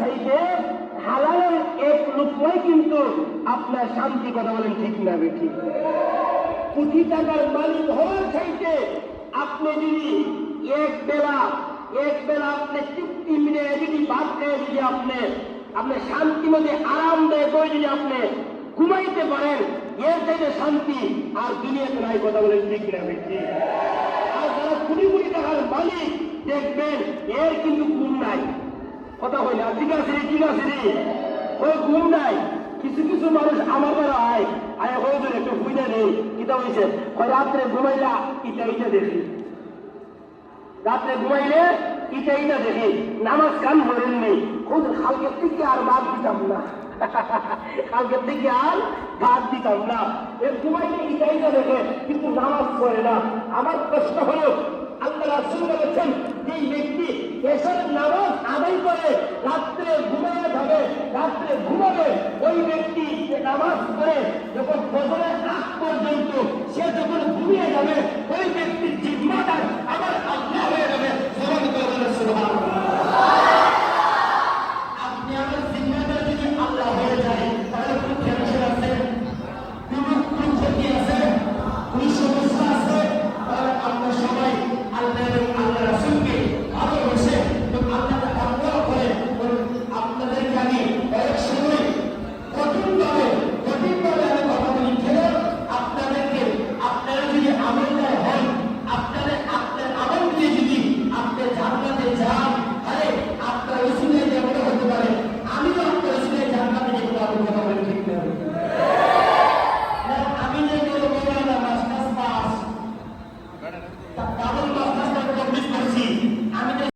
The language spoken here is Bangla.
চাইতে হালালের এক লুকমাই কিন্তু আপনার শান্তি কথা বলেন ঠিক না বেঠি কোটি টাকার মালিক হওয়ার চাইতে আপনি যদি এক বেলা এক বেলা আপনি তৃপ্তি মিলে যদি ভাত খেয়ে যদি আপনি আপনি শান্তি মধ্যে আরামদায়ক করে যদি আপনি ঘুমাইতে পারেন, এর চাইতে শান্তি আর দুনিয়াতে নাই কথা বলেন ঠিক না বেঠি আর যারা কোটি কোটি টাকার মালিক দেখবেন, এর কিন্তু ঘুম নাই। কথা না, ঠিক আছে রে, ঠিক আছে রে। ওই ঘুম নাই। কিছু কিছু মানুষ আমার দ্বারা আয়। আয়, হয়ে একটু বুঝে নেই কিতা হয়েছে? রাত্রে ঘুমাইলা, ইটা ইটা দেখি। রাত্রে ঘুমাইলে, ইটা ইটা দেখি। নামাজ কান ধরেন নেই খুব কালকে থেকে আর বাদ দিতাম না। কালকে থেকে আর বাদ দিতাম না। এর ঘুমাইলে ইটা ইটা দেখে, কিন্তু নামাজ পড়ে না। আমার প্রশ্ন হলো, আল্লাহ রাসূল বলেছেন যে ব্যক্তি এসব নামাজ রাত্রে ঘুমাবে, ওই ব্যক্তি যে নামাজ পড়ে, যখন বছরের আগ পর্যন্ত সে যখন ঘুমিয়ে যাবে, ওই ব্যক্তির জিম্মাটা আবার আল্লাহ হয়ে যাবে। স্মরণ করবেন সুবাহ আপনি আমার যদি আল্লাহ হয়ে যায়, তাহলে টেনশন আছে? ক্ষতি আছে? সমস্যা